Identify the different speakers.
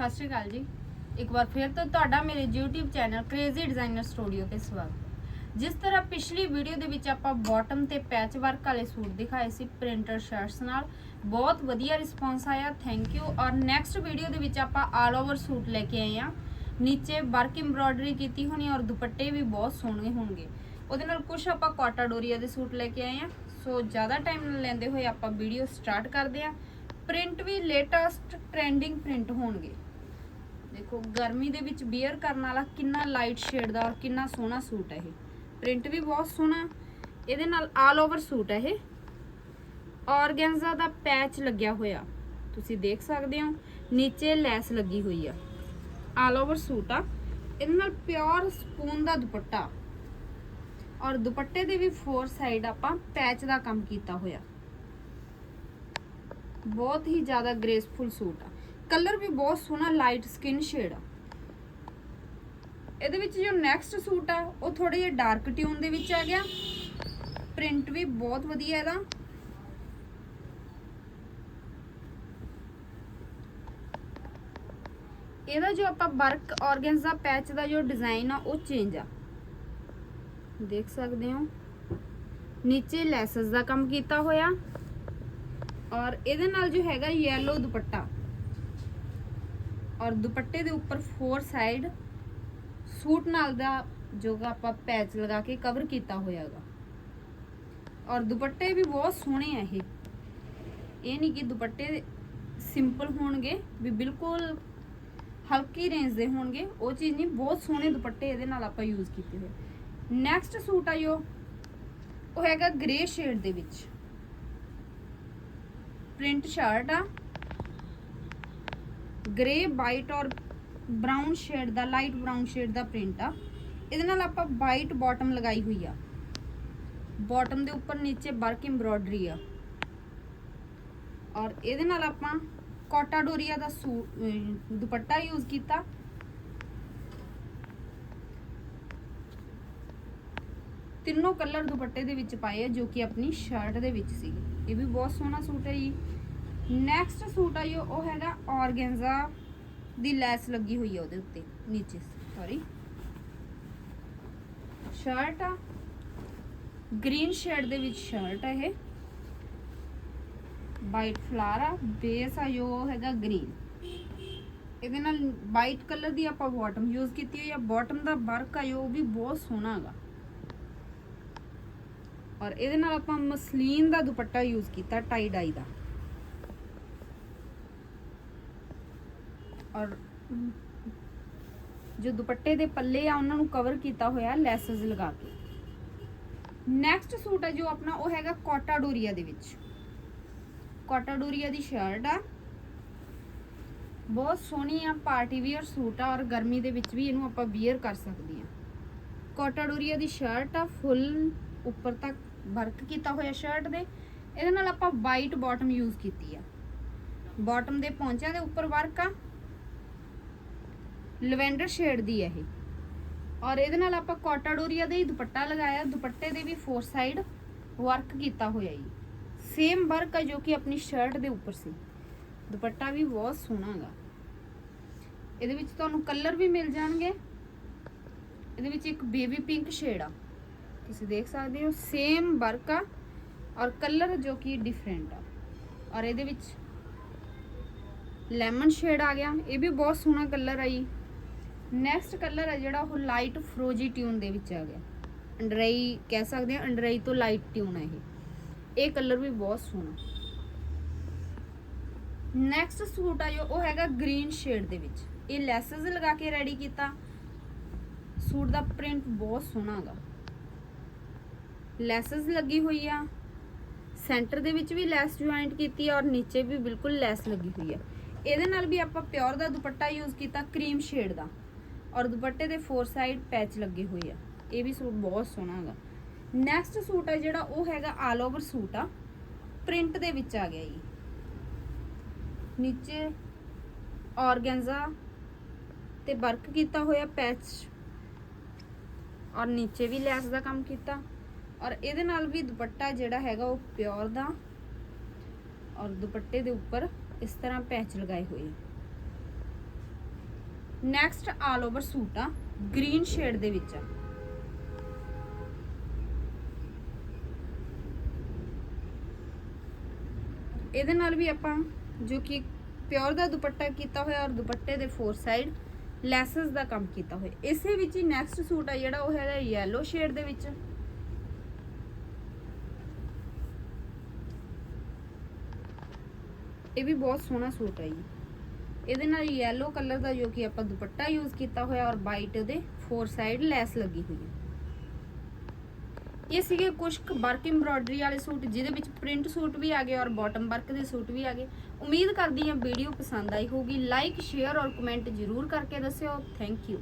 Speaker 1: ਸਤਿ ਸ਼੍ਰੀ ਅਕਾਲ ਜੀ। ਇੱਕ ਵਾਰ ਫਿਰ ਤੋਂ ਤੁਹਾਡਾ ਮੇਰੇ YouTube channel crazy designer studio ਤੇ ਸਵਾਗਤ। ਜਿਸ ਤਰ੍ਹਾਂ ਪਿਛਲੀ ਵੀਡੀਓ ਦੇ ਵਿੱਚ ਆਪਾਂ ਬਾਟਮ ਤੇ ਪੈਚ ਵਰਕ ਵਾਲੇ ਸੂਟ ਦਿਖਾਏ ਸੀ ਪ੍ਰਿੰਟਰ ਸ਼ਰਟਸ ਨਾਲ, ਬਹੁਤ ਵਧੀਆ ਰਿਸਪੌਂਸ ਆਇਆ ਥੈਂਕ ਯੂ ਔਰ ਨੈਕਸਟ ਵੀਡੀਓ ਦੇ ਵਿੱਚ ਆਪਾਂ ਆਲ ਓਵਰ ਸੂਟ ਲੈ ਕੇ ਆਏ ਆ ਨੀਚੇ ਵਰਕ ਐਮਬ੍ਰੋਇਡਰੀ ਕੀਤੀ ਹੋਣੀ ਔਰ ਦੁਪੱਟੇ ਵੀ ਬਹੁਤ ਸੋਹਣੇ ਹੋਣਗੇ। ਉਹਦੇ ਨਾਲ ਕੁਝ ਆਪਾਂ ਕਾਟਾ ਡੋਰੀਆ ਦੇ ਸੂਟ ਲੈ ਕੇ ਆਏ ਆ ਸੋ ਜ਼ਿਆਦਾ ਟਾਈਮ ਨਾ ਲੈਂਦੇ ਹੋਏ ਆਪਾਂ ਵੀਡੀਓ ਸਟਾਰਟ ਕਰਦੇ ਆ ਪ੍ਰਿੰਟ ਵੀ ਲੇਟੈਸਟ ਟ੍ਰੈਂਡਿੰਗ ਪ੍ਰਿੰਟ ਹੋਣਗੇ। ਦੇਖੋ, ਗਰਮੀ ਦੇ ਵਿੱਚ ਬੀਅਰ ਕਰਨ ਵਾਲਾ ਕਿੰਨਾ ਲਾਈਟ ਸ਼ੇਡ ਦਾ ਔਰ ਕਿੰਨਾ ਸੋਹਣਾ ਸੂਟ ਹੈ ਇਹ। ਪ੍ਰਿੰਟ ਵੀ ਬਹੁਤ ਸੋਹਣਾ, ਇਹਦੇ ਨਾਲ ਆਲ ਓਵਰ ਸੂਟ ਹੈ ਇਹ। ਔਰਗੈਂਜ਼ਾ ਦਾ ਪੈਚ ਲੱਗਿਆ ਹੋਇਆ, ਤੁਸੀਂ ਦੇਖ ਸਕਦੇ ਹੋ, ਨੀਚੇ ਲੈਸ ਲੱਗੀ ਹੋਈ ਆ। ਆਲ ਓਵਰ ਸੂਟ ਆ। ਇਹਦੇ ਨਾਲ ਪਿਓਰ ਸਪੂਨ ਦਾ ਦੁਪੱਟਾ। ਔਰ ਦੁਪੱਟੇ ਦੇ ਵੀ ਫੋਰ ਸਾਈਡ ਆਪਾਂ ਪੈਚ ਦਾ ਕੰਮ ਕੀਤਾ ਹੋਇਆ। ਬਹੁਤ ਹੀ ਜ਼ਿਆਦਾ ਗ੍ਰੇਸਫੁਲ ਸੂਟ ਆ। ਕਲਰ ਵੀ ਬਹੁਤ ਸੋਹਣਾ ਲਾਈਟ ਸਕਿਨ ਸ਼ੇਡ ਆ। ਇਹਦੇ ਵਿੱਚ ਜੋ ਨੈਕਸਟ ਸੂਟ ਆ, ਉਹ ਥੋੜੇ ਜਿਹਾ ਡਾਰਕ ਟਿਊਨ ਦੇ ਵਿੱਚ ਆ ਗਿਆ। ਪ੍ਰਿੰਟ ਵੀ ਬਹੁਤ ਵਧੀਆ ਇਹਦਾ। ਇਹਦਾ ਜੋ ਆਪਾਂ ਵਰਕ ਔਰਗੈਂਜ਼ਾ ਪੈਚ ਦਾ ਜੋ ਡਿਜ਼ਾਈਨ ਆ, ਉਹ ਚੇਂਜ ਆ। ਦੇਖ ਸਕਦੇ ਹੋ। ਨੀਚੇ ਲੈਸਸ ਦਾ ਕੰਮ ਕੀਤਾ ਹੋਇਆ। ਔਰ ਇਹਦੇ ਨਾਲ ਜੋ ਹੈਗਾ ਯੈਲੋ ਦੁਪੱਟਾ। ਔਰ ਦੁਪੱਟੇ ਦੇ ਉੱਪਰ ਫੋਰ ਸਾਈਡ ਸੂਟ ਨਾਲ ਦਾ ਜੋਗਾ ਆਪਾਂ ਪੈਚ ਲਗਾ ਕੇ ਕਵਰ ਕੀਤਾ ਹੋਇਆਗਾ ਔਰ ਦੁਪੱਟੇ ਵੀ ਬਹੁਤ ਸੋਹਣੇ ਆ ਇਹ। ਇਹ ਨਹੀਂ ਕਿ ਦੁਪੱਟੇ ਸਿੰਪਲ ਹੋਣਗੇ, ਵੀ ਬਿਲਕੁਲ ਹਲਕੀ ਰੇਂਜ ਦੇ ਹੋਣਗੇ। ਉਹ ਚੀਜ਼ ਨਹੀਂ ਬਹੁਤ ਸੋਹਣੇ ਦੁਪੱਟੇ ਇਹਦੇ ਨਾਲ ਆਪਾਂ ਯੂਜ਼ ਕੀਤੇ ਹੋਏ। ਨੈਕਸਟ ਸੂਟ ਆ ਜੋ ਉਹ। ਹੈਗਾ ਗ੍ਰੇ ਸ਼ੇਡ ਦੇ ਵਿੱਚ। ਪ੍ਰਿੰਟ ਸ਼ਰਟ ਆ। ਗ੍ਰੇ ਵਾਈਟ ਔਰ ਬ੍ਰਾਊਨ ਸ਼ੇਡ ਦਾ ਲਾਈਟ ਬ੍ਰਾਊਨ ਸ਼ੇਡ ਦਾ ਪ੍ਰਿੰਟ ਆ। ਇਹਦੇ ਨਾਲ ਆਪਾਂ ਵਾਈਟ ਬਾਟਮ ਲਗਾਈ ਹੋਈ ਆ। ਬਾਟਮ ਦੇ ਉੱਪਰ ਨੀਚੇ ਵਰਕ ਐਮਬ੍ਰੋਇਡਰੀ ਆ। ਔਰ ਇਹਦੇ ਨਾਲ ਆਪਾਂ ਕੋਟਾ ਡੋਰੀਆ ਦਾ ਸੂਟ ਦੁਪੱਟਾ ਯੂਜ਼ ਕੀਤਾ। ਤਿੰਨੋਂ ਕਲਰ ਦੁਪੱਟੇ ਦੇ ਵਿੱਚ ਪਾਏ ਆ, ਜੋ ਕਿ ਆਪਣੀ ਸ਼ਰਟ ਦੇ ਵਿੱਚ ਸੀ ਇਹ ਵੀ ਬਹੁਤ ਸੋਹਣਾ ਸੂਟ ਹੈ ਜੀ। ਨੈਕਸਟ ਸੂਟ ਆ ਜੋ, ਉਹ ਹੈਗਾ ਔਰਗੈਂਜ਼ਾ ਦੀ ਲੈਸ ਲੱਗੀ ਹੋਈ ਹੈ ਉਹਦੇ ਉੱਤੇ, ਨੀਚੇ ਸੌਰੀ ਸ਼ਰਟ ਆ। ਗ੍ਰੀਨ ਸ਼ੇਡ ਦੇ ਵਿੱਚ ਸ਼ਰਟ ਹੈ ਇਹ। ਵਾਈਟ ਫਲਾਰ ਆ ਬੇਸ ਆ ਜੋ ਹੈਗਾ ਗ੍ਰੀਨ ਇਹਦੇ ਨਾਲ ਵਾਈਟ ਕਲਰ ਦੀ ਆਪਾਂ ਬਾਟਮ ਯੂਜ਼ ਕੀਤੀ ਹੋਈ ਆ। ਬਾਟਮ ਦਾ ਵਰਕ ਆ ਜੋ, ਉਹ ਵੀ ਬਹੁਤ ਸੋਹਣਾ ਹੈਗਾ। ਔਰ ਇਹਦੇ ਨਾਲ ਆਪਾਂ ਮਸਲੀਨ ਦਾ ਦੁਪੱਟਾ ਯੂਜ਼ ਕੀਤਾ ਟਾਈ ਡਾਈ ਦਾ। ਔਰ ਜੋ ਦੁਪੱਟੇ ਦੇ ਪੱਲੇ ਆ, ਉਹਨਾਂ ਨੂੰ ਕਵਰ ਕੀਤਾ ਹੋਇਆ ਲੈਸਸ ਲਗਾ ਕੇ। ਨੈਕਸਟ ਸੂਟ ਆ ਜੋ ਆਪਣਾ, ਉਹ ਹੈਗਾ ਕੋਟਾ ਡੋਰੀਆ ਦੇ ਵਿੱਚ। ਕੋਟਾ ਡੋਰੀਆ ਦੀ ਸ਼ਰਟ ਆ। ਬਹੁਤ ਸੋਹਣੀ ਆ, ਪਾਰਟੀ ਵੀਅਰ ਸੂਟ ਆ ਔਰ ਗਰਮੀ ਦੇ ਵਿੱਚ ਵੀ ਇਹਨੂੰ ਆਪਾਂ ਵੀਅਰ ਕਰ ਸਕਦੇ ਆ। ਕੋਟਾ ਡੋਰੀਆ ਦੀ ਸ਼ਰਟ ਆ ਫੁੱਲ ਉੱਪਰ ਤੱਕ ਵਰਕ ਕੀਤਾ ਹੋਇਆ ਸ਼ਰਟ ਦੇ। ਇਹਦੇ ਨਾਲ ਆਪਾਂ ਵਾਈਟ ਬਾਟਮ ਯੂਜ਼ ਕੀਤੀ ਆ। ਬਾਟਮ ਦੇ ਪੌਂਚਿਆਂ ਦੇ ਉੱਪਰ ਵਰਕ ਆ। ਲਵੈਂਡਰ ਸ਼ੇਡ ਦੀ ਹੈ ਇਹ। ਔਰ ਇਹਦੇ ਨਾਲ ਆਪਾਂ ਕੋਟਾ ਡੋਰੀਆ ਦਾ ਹੀ ਦੁਪੱਟਾ ਲਗਾਇਆ। ਦੁਪੱਟੇ ਦੇ ਵੀ ਫੋਰ ਸਾਈਡ ਵਰਕ ਕੀਤਾ ਹੋਇਆ ਜੀ। ਸੇਮ ਵਰਕ ਹੈ ਜੋ ਕਿ ਆਪਣੀ ਸ਼ਰਟ ਦੇ ਉੱਪਰ ਸੀ। ਦੁਪੱਟਾ ਵੀ ਬਹੁਤ ਸੋਹਣਾ ਹੈਗਾ ਇਹਦੇ ਵਿੱਚ ਤੁਹਾਨੂੰ ਕਲਰ ਵੀ ਮਿਲ ਜਾਣਗੇ। ਇਹਦੇ ਵਿੱਚ ਇੱਕ ਬੇਬੀ ਪਿੰਕ ਸ਼ੇਡ ਆ। ਤੁਸੀਂ ਦੇਖ ਸਕਦੇ ਹੋ ਸੇਮ ਵਰਕ ਆ। ਔਰ ਕਲਰ ਜੋ ਕਿ ਡਿਫਰੈਂਟ ਆ। ਔਰ ਇਹਦੇ ਵਿੱਚ ਲੈਮਨ ਸ਼ੇਡ ਆ ਗਿਆ। ਇਹ ਵੀ ਬਹੁਤ ਸੋਹਣਾ ਕਲਰ ਆ ਜੀ। ਨੈਕਸਟ ਕਲਰ ਹੈ ਜਿਹੜਾ ਉਹ ਲਾਈਟ ਫਰੋਜੀ ਟਿਊਨ ਦੇ ਵਿੱਚ ਆ ਗਿਆ। ਅੰਡਰਈ ਕਹਿ ਸਕਦੇ ਆ ਅੰਡਰਈ ਤੋਂ ਲਾਈਟ ਟਿਊਨ ਹੈ ਇਹ। ਇਹ ਕਲਰ ਵੀ ਬਹੁਤ ਸੋਹਣਾ। ਨੈਕਸਟ ਸੂਟ ਆ ਜੋ, ਉਹ ਹੈਗਾ ਗ੍ਰੀਨ ਸ਼ੇਡ ਦੇ ਵਿੱਚ। ਇਹ ਲੈਸਸ ਲਗਾ ਕੇ ਰੈਡੀ ਕੀਤਾ। ਸੂਟ ਦਾ ਪ੍ਰਿੰਟ ਬਹੁਤ ਸੋਹਣਾ ਹੈਗਾ। ਲੈਸਸ ਲੱਗੀ ਹੋਈ ਆ। ਸੈਂਟਰ ਦੇ ਵਿੱਚ ਵੀ ਲੈਸ ਜੁਆਇੰਟ ਕੀਤੀ ਆ ਔਰ ਨੀਚੇ ਵੀ ਬਿਲਕੁਲ ਲੈਸ ਲੱਗੀ ਹੋਈ ਆ। ਇਹਦੇ ਨਾਲ ਵੀ ਆਪਾਂ ਪਿਓਰ ਦਾ ਦੁਪੱਟਾ ਯੂਜ਼ ਕੀਤਾ ਕਰੀਮ ਸ਼ੇਡ ਦਾ। ਔਰ ਦੁਪੱਟੇ ਦੇ ਫੋਰ ਸਾਈਡ ਪੈਚ ਲੱਗੇ ਹੋਏ ਆ। ਇਹ ਵੀ ਸੂਟ ਬਹੁਤ ਸੋਹਣਾ ਹੈਗਾ। ਨੈਕਸਟ ਸੂਟ ਆ ਜਿਹੜਾ, ਉਹ ਹੈਗਾ ਆਲ ਓਵਰ ਸੂਟ ਆ। ਪ੍ਰਿੰਟ ਦੇ ਵਿੱਚ ਆ ਗਿਆ ਜੀ। ਨੀਚੇ ਔਰਗੈਂਜ਼ਾ ਤੇ ਵਰਕ ਕੀਤਾ ਹੋਇਆ ਪੈਚ ਔਰ ਨੀਚੇ ਵੀ ਲੈਸ ਦਾ ਕੰਮ ਕੀਤਾ। ਔਰ ਇਹਦੇ ਨਾਲ ਵੀ ਦੁਪੱਟਾ ਜਿਹੜਾ ਹੈਗਾ, ਉਹ ਪਿਓਰ ਦਾ। ਔਰ ਦੁਪੱਟੇ ਦੇ ਉੱਪਰ ਇਸ ਤਰ੍ਹਾਂ ਪੈਚ ਲਗਾਏ ਹੋਏ ਨੈਕਸਟ ਆਲ ਓਵਰ ਸੂਟ ਆ ਗ੍ਰੀਨ ਸ਼ੇਡ ਦੇ ਵਿੱਚ ਆ। ਇਹਦੇ ਨਾਲ ਵੀ ਆਪਾਂ, ਜੋ ਕਿ ਪਿਓਰ ਦਾ ਦੁਪੱਟਾ ਕੀਤਾ ਹੋਇਆ ਔਰ ਦੁਪੱਟੇ ਦੇ ਫੋਰ ਸਾਈਡ ਲੈਸਸ ਦਾ ਕੰਮ ਕੀਤਾ ਹੋਇਆ। ਇਸੇ ਵਿੱਚ ਹੀ ਨੈਕਸਟ ਸੂਟ ਆ ਜਿਹੜਾ, ਉਹ ਹੈਗਾ ਯੈਲੋ ਸ਼ੇਡ ਦੇ ਵਿੱਚ। ਇਹ ਵੀ ਬਹੁਤ ਸੋਹਣਾ ਸੂਟ ਹੈ ਜੀ। ਇਹਦੇ ਨਾਲ ਯੈਲੋ ਕਲਰ ਦਾ ਜੋ ਕਿ ਆਪਾਂ ਦੁਪੱਟਾ ਯੂਜ਼ ਕੀਤਾ ਹੋਇਆ ਔਰ ਵਾਈਟ ਦੇ ਫੋਰ ਸਾਈਡ ਲੈਸ ਲੱਗੀ ਹੋਈ ਹੈ। ਇਹ ਸੀਗੇ ਕੁਝ ਵਰਕ ਐਮਬ੍ਰੋਇਡਰੀ ਵਾਲੇ ਸੂਟ, ਜਿਹਦੇ ਵਿੱਚ ਪ੍ਰਿੰਟ ਸੂਟ ਵੀ ਆ ਗਏ ਔਰ ਬਾਟਮ ਵਰਕ ਦੇ ਸੂਟ ਵੀ ਆ ਗਏ। ਉਮੀਦ ਕਰਦੀ ਹਾਂ ਵੀਡੀਓ ਪਸੰਦ ਆਈ ਹੋਊਗੀ। ਲਾਈਕ ਸ਼ੇਅਰ ਔਰ ਕਮੈਂਟ ਜ਼ਰੂਰ ਕਰਕੇ ਦੱਸਿਓ। Thank you